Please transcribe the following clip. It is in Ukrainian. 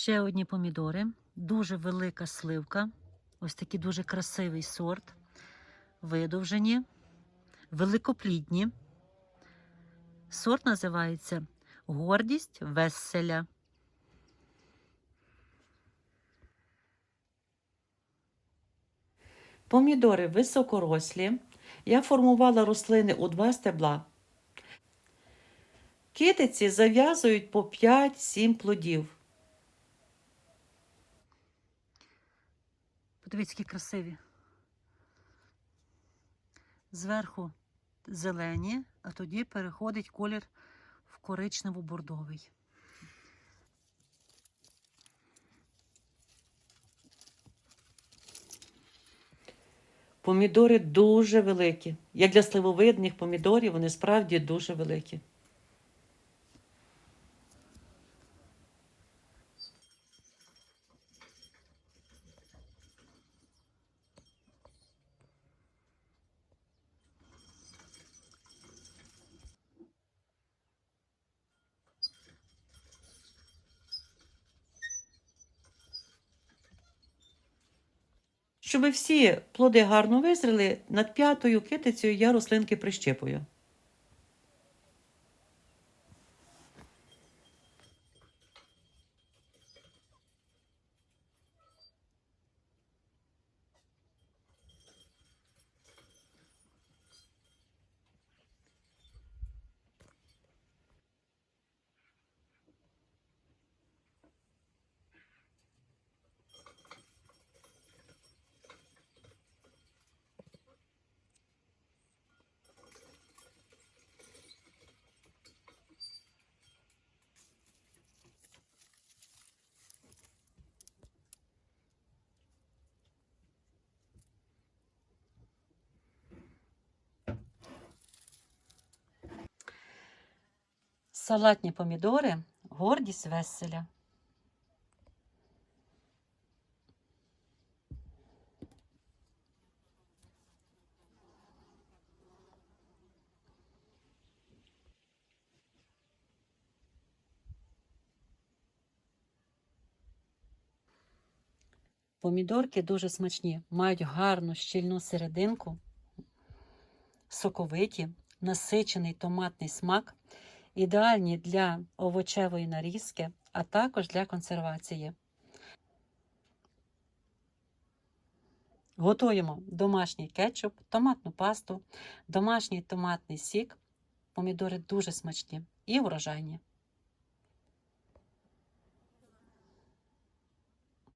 Ще одні помідори, дуже велика сливка. Ось такий дуже красивий сорт. Видовжені, великоплідні. Сорт називається Гордість веселя. Помідори високорослі. Я формувала рослини у два стебла. Китиці зав'язують по 5-7 плодів. Подивіться, які красиві. Зверху зелені, а тоді переходить колір в коричнево-бордовий. Помідори дуже великі. Як для сливовидних помідорів, вони справді дуже великі. Щоб всі плоди гарно визріли, над п'ятою китицею я рослинки прищепую. Салатні помідори гордість веселя. Помідорки дуже смачні, мають гарну щільну серединку, соковиті, насичений томатний смак, ідеальні для овочевої нарізки, а також для консервації. Готуємо домашній кетчуп, томатну пасту, домашній томатний сік. Помідори дуже смачні і врожайні.